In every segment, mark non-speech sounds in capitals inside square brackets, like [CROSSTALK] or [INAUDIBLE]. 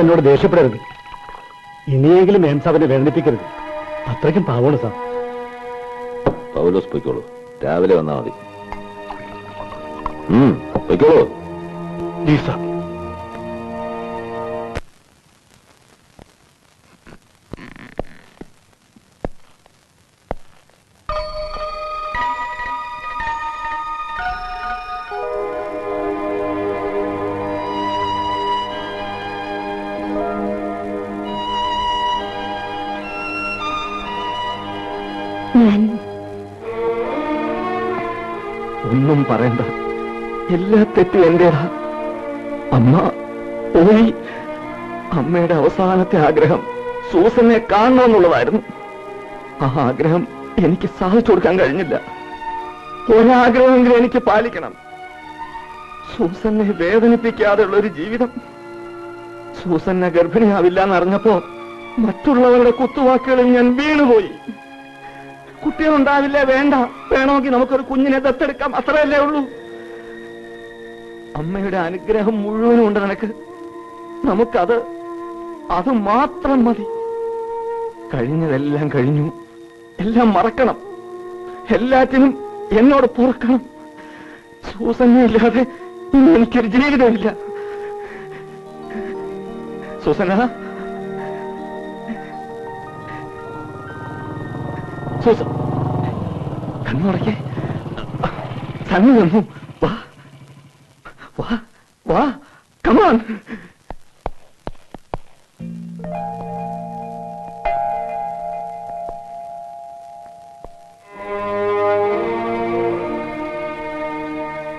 എന്നോട് ദേഷ്യപ്പെടരുത്. ഇനിയെങ്കിലും മേം സാബിനെ വേദനിപ്പിക്കരുത്. അത്രയ്ക്കും പാവമാണ് സാർ. പൗലോസ് പൊയ്ക്കോളൂ. രാവിലെ വന്നാൽ മതി. പൊയ്ക്കോളൂ. സാർ. ഒന്നും പറയണ്ട. എല്ലാ തെറ്റും എന്റേതാ. അമ്മ പോയി. അമ്മയുടെ അവസാനത്തെ ആഗ്രഹം സൂസനെ കാണണമെന്നുള്ളതായിരുന്നു. ആ ആഗ്രഹം എനിക്ക് സാധിച്ചു കൊടുക്കാൻ കഴിഞ്ഞില്ല. ഒരാഗ്രഹമെങ്കിലും എനിക്ക് പാലിക്കണം. സൂസനെ വേദനിപ്പിക്കാതെയുള്ള ഒരു ജീവിതം. സൂസന്നെ ഗർഭിണിയാവില്ല എന്നറിഞ്ഞപ്പോ മറ്റുള്ളവരുടെ കുത്തുവാക്കുകളിൽ ഞാൻ വീണുപോയി. കുട്ടികളുണ്ടാവില്ലേ? വേണ്ട. വേണമെങ്കിൽ നമുക്കൊരു കുഞ്ഞിനെ ദത്തെടുക്കാം. അത്രയല്ലേ ഉള്ളൂ. അമ്മയുടെ അനുഗ്രഹം മുഴുവനും ഉണ്ട് നിനക്ക്. നമുക്കത് അത് മാത്രം മതി. കഴിഞ്ഞതെല്ലാം കഴിഞ്ഞു. എല്ലാം മറക്കണം. എല്ലാറ്റിനും എന്നോട് പൊറുക്കണം. സൂസനയില്ലാതെ ഇല്ലാതെ ഇനി എനിക്കൊരു ജീവിതമില്ല. സൂസന? സൂസൻ കണ്ണുടക്കെ കണ്ണു തന്നു വാ. വാ. വാ. കമാൻ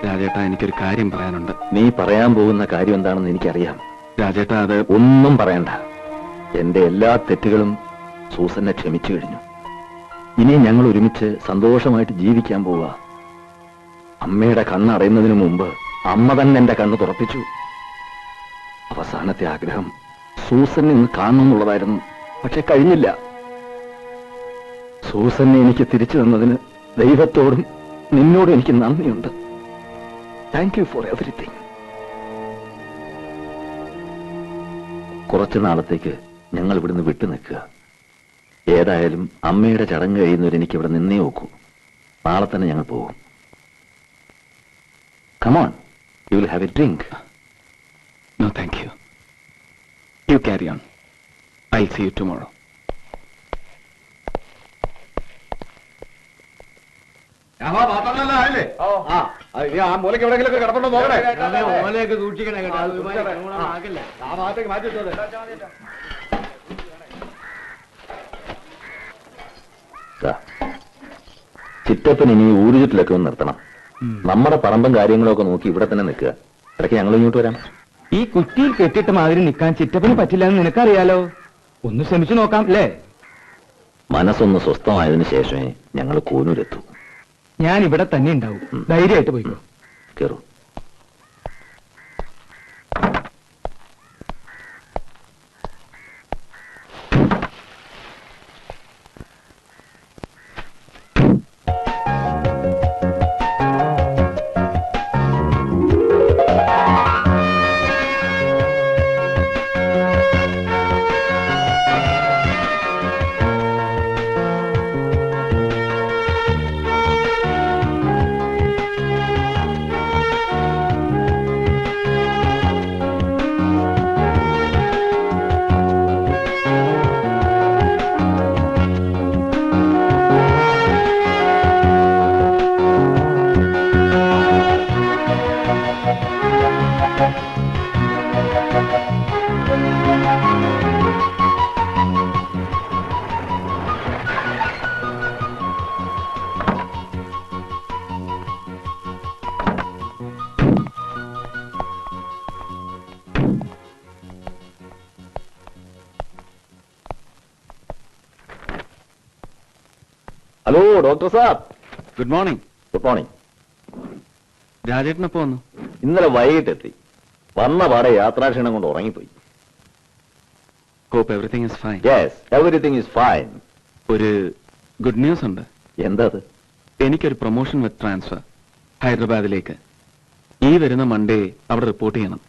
രാജേട്ടാ എനിക്കൊരു കാര്യം പറയാനുണ്ട്. നീ പറയാൻ പോകുന്ന കാര്യം എന്താണെന്ന് എനിക്കറിയാം. രാജേട്ടാ അത് ഒന്നും പറയണ്ട. എന്റെ എല്ലാ തെറ്റുകളും സൂസനെ ക്ഷമിച്ചു കഴിഞ്ഞു. ഇനി ഞങ്ങൾ ഒരുമിച്ച് സന്തോഷമായിട്ട് ജീവിക്കാൻ പോവുക അമ്മയുടെ കണ്ണടയുന്നതിന് മുമ്പ് അമ്മ തന്നെ എന്റെ കണ്ണ് തുറപ്പിച്ചു. അവസാനത്തെ ആഗ്രഹം സൂസനെ ഇന്ന് കാണണമെന്നുള്ളതായിരുന്നു. പക്ഷെ കഴിഞ്ഞില്ല. സൂസനെ എനിക്ക് തിരിച്ചു തന്നതിന് ദൈവത്തോടും നിന്നോടും എനിക്ക് നന്ദിയുണ്ട്. താങ്ക് യു ഫോർ എവറിത്തിങ് കുറച്ചു നാളത്തേക്ക് ഞങ്ങൾ ഇവിടുന്ന് വിട്ടു നിൽക്കുക. ഏതായാലും അമ്മയുടെ ചടങ്ങ് കഴിയുന്നവർ എനിക്ക് ഇവിടെ നിന്നേ നോക്കൂ നാളെ തന്നെ ഞങ്ങൾ പോകും. Come on you will have a drink no thank you you carry on I see you tomorrow ആ മൂലക്ക് എവിടെയെങ്കിലും കിടപ്പുണ്ടോ നോക്കണേ ഓലയൊക്കെ സൂക്ഷിക്കണേ കേട്ടോ. മാറ്റി വെച്ചോളെ. ദാ, ചിറ്റപ്പൻ ഇനി ഊരുചുറ്റിലൊക്കെ ഒന്ന് നിർത്തണം. നമ്മുടെ പറമ്പും കാര്യങ്ങളൊക്കെ നോക്കി ഇവിടെ തന്നെ നിൽക്കുക. ഇടയ്ക്ക് ഞങ്ങൾ ഇങ്ങോട്ട് വരാം. ഈ കുറ്റിയിൽ കെട്ടിട്ട് മാതിരി നിൽക്കാൻ ചിറ്റപ്പന് പറ്റില്ല എന്ന് നിനക്കറിയാലോ? ഒന്ന് ശ്രമിച്ചു നോക്കാം അല്ലേ? മനസ്സൊന്ന് സ്വസ്ഥമായതിനു ശേഷമേ ഞങ്ങൾ കൂനൂരെത്തൂ. ഞാൻ ഇവിടെ തന്നെ ഉണ്ടാവും. ധൈര്യമായിട്ട് പോയിക്കോ. കയറൂ hello doctor saab good morning good morning രാജേട്ടനൊപ്പം വന്നു? ഇന്നലെ വൈകിട്ടെത്തി. വന്ന പാടെ യാത്രാക്ഷീണം കൊണ്ട് ഉറങ്ങിപ്പോയി. Hope is fine yes everything is fine ഒരു ഗുഡ് ന്യൂസ് ഉണ്ട്. എന്താ അത് എനിക്കൊരു പ്രൊമോഷൻ വിത്ത് ട്രാൻസ്ഫർ ഹൈദരാബാദിലേക്ക്. ഈ വരുന്ന മൺഡേ അവിടെ റിപ്പോർട്ട് ചെയ്യണം.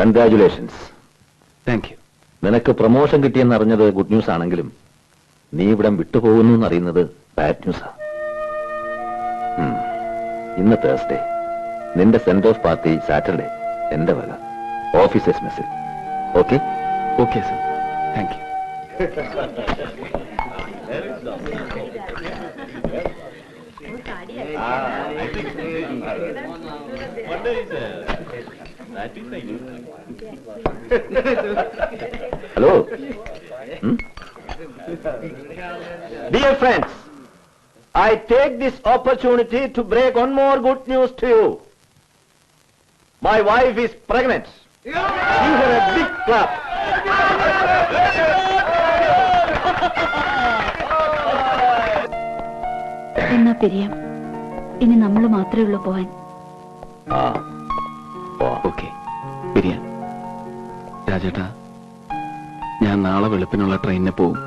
കൺഗ്രാചുലേഷൻസ് താങ്ക് യു നിനക്ക് പ്രൊമോഷൻ കിട്ടിയെന്ന് അറിഞ്ഞത് ഗുഡ് ന്യൂസ് ആണെങ്കിലും നീ ഇവിടം വിട്ടുപോകുന്നു എന്നറിയുന്നത് ബാഡ് ന്യൂസാ. ഇന്ന് തേഴ്സ്ഡേ നിന്റെ സെന്റ് ഓഫ് പാർട്ടി സാറ്റർഡേ എന്റെ വക. Officers message okay okay sir thank you hello dear friends, I take this opportunity to break one more good news to you. My wife is pregnant. Give her a big clap. എന്നാ പിരിയാം ഇനി നമ്മൾ മാത്രമേ ഉള്ളൂ പോവാൻ okay biryani രാജേട്ടാ ഞാൻ നാളെ വെളുപ്പിനുള്ള ട്രെയിനിന് പോവും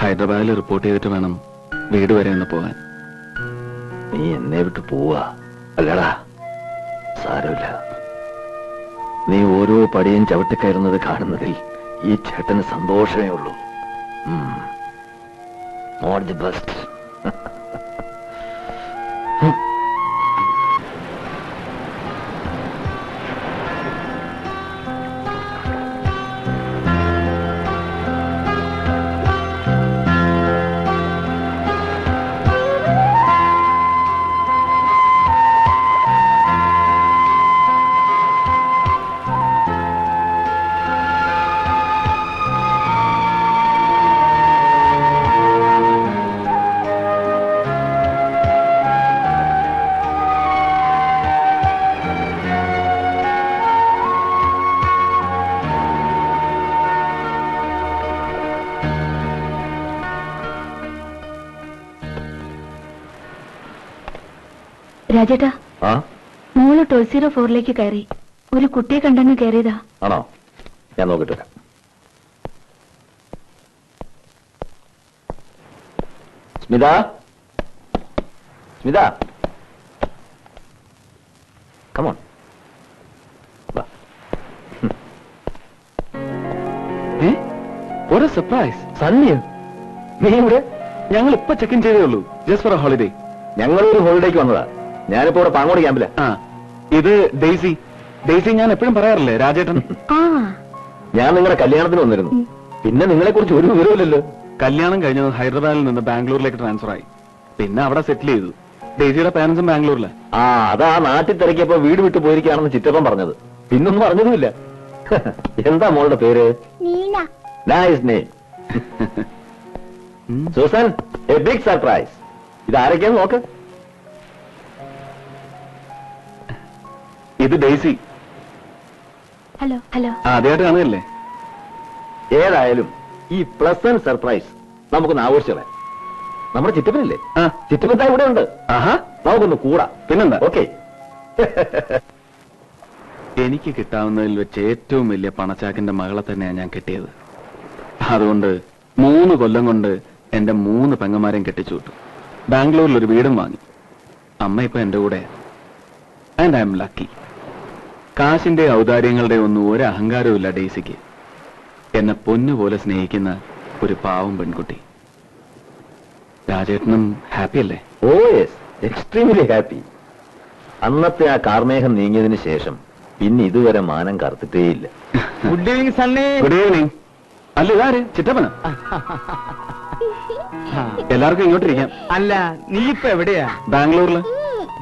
ഹൈദരാബാദിൽ റിപ്പോർട്ട് ചെയ്തിട്ട് വേണം വീട് വരെ ഒന്ന് പോകാൻ. നീ എന്നെ വിട്ട് പോവാ. അല്ലടാ സാരമില്ല. നീ ഓരോ പടിയും ചവിട്ടിക്കയറുന്നത് കാണുന്നതിൽ ഈ ചേട്ടന് സന്തോഷമേ ഉള്ളൂ. ഓൾ ദി ബെസ്റ്റ് രാജേട്ടാ. മോൾ ട്വൽവ് സീറോ ഫോറിലേക്ക് കയറി. ഒരു കുട്ടിയെ കണ്ടങ്ങ് കയറിയതാ. ആണോ? ഞാൻ നോക്കിട്ട് വരാം. സ്മിത? സ്മിത? കമോൺ ഒരു സർപ്രൈസ് സണ്ണിയ? നീ ഇവിടെ? ഞങ്ങൾ ഇപ്പൊ ചെക്ക് ഇൻ ചെയ്തേ ഉള്ളൂ. ജസ്റ്റ് ഫോർ എ ഹോളിഡേ ഞങ്ങളൊരു ഹോളിഡേക്ക് വന്നതാ. ഞാനിപ്പോ ഇവിടെ പാങ്ങോട് ക്യാമ്പില. ആ ഇത് ഡെയ്സി. ഡെയ്സി ഞാൻ എപ്പോഴും പറയാറില്ലേ രാജേട്ടൻ? ആ. ഞാൻ നിങ്ങളുടെ കല്യാണത്തിന് വന്നിരുന്നു. പിന്നെ നിങ്ങളെ കുറിച്ച് ഒരു വിവരമില്ലല്ലോ കല്യാണം കഴിഞ്ഞത് ഹൈദരാബാദിൽ നിന്ന് ബാംഗ്ലൂരിലേക്ക് ട്രാൻസ്ഫർ ആയി പിന്നെ അവിടെ സെറ്റിൽ ചെയ്തു. ഡെയ്സിയുടെ പാരന്റ്സും ബാംഗ്ലൂരിലെ. ആ അതാ നാട്ടിൽ തിരക്കിയപ്പോ വീട് വിട്ടു പോയിരിക്കുകയാണെന്ന് ചിറ്റപ്പം പറഞ്ഞത്. പിന്നൊന്നും പറഞ്ഞതുമില്ല. [LAUGHS] എന്താ മോളുടെ പേര്? Nice name Susan a big surprise ഇത് ആരൊക്കെയാന്ന് നോക്ക്. ഇത് ഡെയ്സി. Hello hello. ആദ്യമായിട്ട് കാണുകയല്ലേ? ഏതായാലും ഈ പ്ലസ് പ്ലസന്റ് സർപ്രൈസ് നമുക്കൊന്ന് ആഘോഷിച്ചേ നമ്മുടെ ചിറ്റപ്പനില്ലേ? ആ. ചിറ്റപ്പൻ ഇവിടെ ഉണ്ട്. ആഹാ. നമുക്കൊന്ന് കൂടാ. പിന്നെന്താ? ഓക്കെ. [LAUGHS] എനിക്ക് കിട്ടാവുന്നതിൽ വെച്ച് ഏറ്റവും വലിയ പണച്ചാക്കിന്റെ മകളെ തന്നെയാണ് ഞാൻ കിട്ടിയത്. അതുകൊണ്ട് മൂന്ന് കൊല്ലം കൊണ്ട് എന്റെ മൂന്ന് പെങ്ങന്മാരെയും കെട്ടിച്ചു വിട്ടു. ബാംഗ്ലൂരിൽ ഒരു വീടും വാങ്ങി. അമ്മ ഇപ്പൊ എന്റെ കൂടെ ആൻഡ് ഐ എം ലക്കി കാശിന്റെ ഔദാര്യങ്ങളുടെ ഒന്നും ഒരു അഹങ്കാരവും ഇല്ല ഡേസിക്ക് എന്നെ പൊന്നുപോലെ സ്നേഹിക്കുന്ന ഒരു പാവം പെൺകുട്ടി. രാജേട്ടനും ഹാപ്പി അല്ലേ? ഓ യെസ് എക്സ്ട്രീംലി ഹാപ്പി അന്നത്തെ ആ കാർമേഹം നീങ്ങിയതിന് ശേഷം പിന്നെ ഇതുവരെ മാനം കറുത്തിട്ടേയില്ല. Good evening Sunny good evening അല്ല ഇതാര്? ചിറ്റപ്പന? എല്ലാവർക്കും ഇങ്ങോട്ടിരിക്കാം. അല്ല നീ ഇപ്പൊ എവിടെയാ? ബാംഗ്ലൂരിൽ.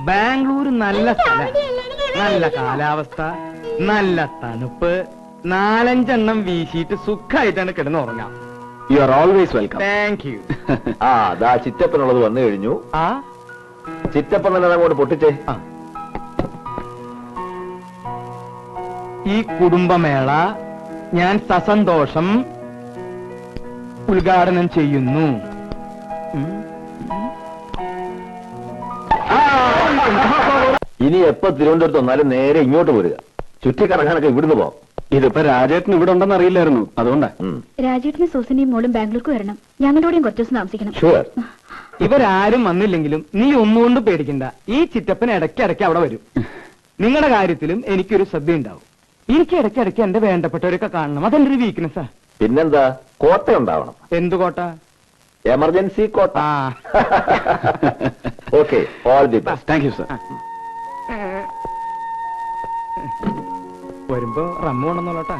ബാംഗ്ലൂർ നല്ല സ്ഥലം. നല്ല കാലാവസ്ഥ നല്ല തണുപ്പ് നാലഞ്ചെണ്ണം വീശിയിട്ട് സുഖമായിട്ടാണ് കിടന്നുറങ്ങാം you are always welcome thank you [LAUGHS] ആ അതാ ചിറ്റപ്പനുള്ളത് വന്നു കഴിഞ്ഞു. ആ? ചിറ്റപ്പൻ തന്നെ അങ്ങോട്ട് പൊട്ടിച്ചേ. ഈ കുടുംബമേള ഞാൻ സസന്തോഷം ഉദ്ഘാടനം ചെയ്യുന്നു. ഇനി എപ്പോ തിരുവനന്തപുരത്ത് വന്നാലും നേരെ ഇങ്ങോട്ട് പോരുക. ചുറ്റിക്കറങ്ങാനൊക്കെ ഇവിടുന്ന് പോവാം. ഇതിപ്പോ രാജേട്ടൻ ഇവിടെ ഉണ്ടെന്ന് അറിയില്ലായിരുന്നു. അതുകൊണ്ടാ. രാജേട്ടനും സൂസനെയും മോളും ബാംഗ്ലൂർക്ക് വരണം. ഞങ്ങളുടെ കൂടെയും കുറച്ചു ദിവസം താമസിക്കണം. ഷുവർ ഇവരാരും വന്നില്ലെങ്കിലും നീ ഒന്നുകൊണ്ട് പേടിക്കണ്ട. ഈ ചിറ്റപ്പൻ ഇടയ്ക്കിടയ്ക്ക് ഇടയ്ക്ക് അവിടെ വരും. നിങ്ങളുടെ കാര്യത്തിലും എനിക്കൊരു ശ്രദ്ധ ഉണ്ടാവും എനിക്ക് ഇടയ്ക്കിടയ്ക്ക് ഇടയ്ക്ക് എന്റെ വേണ്ടപ്പെട്ടവരൊക്കെ കാണണം. അതെന്റെ ഒരു വീക്ക്നെസ്സാ പിന്നെന്താ? കോട്ട ഉണ്ടാവണം എന്ത് കോട്ട? Emergency quota. ആ. Okay all the best thank you sir വരുമ്പോ റമ്മ കൊണ്ടെന്നോളട്ടാ.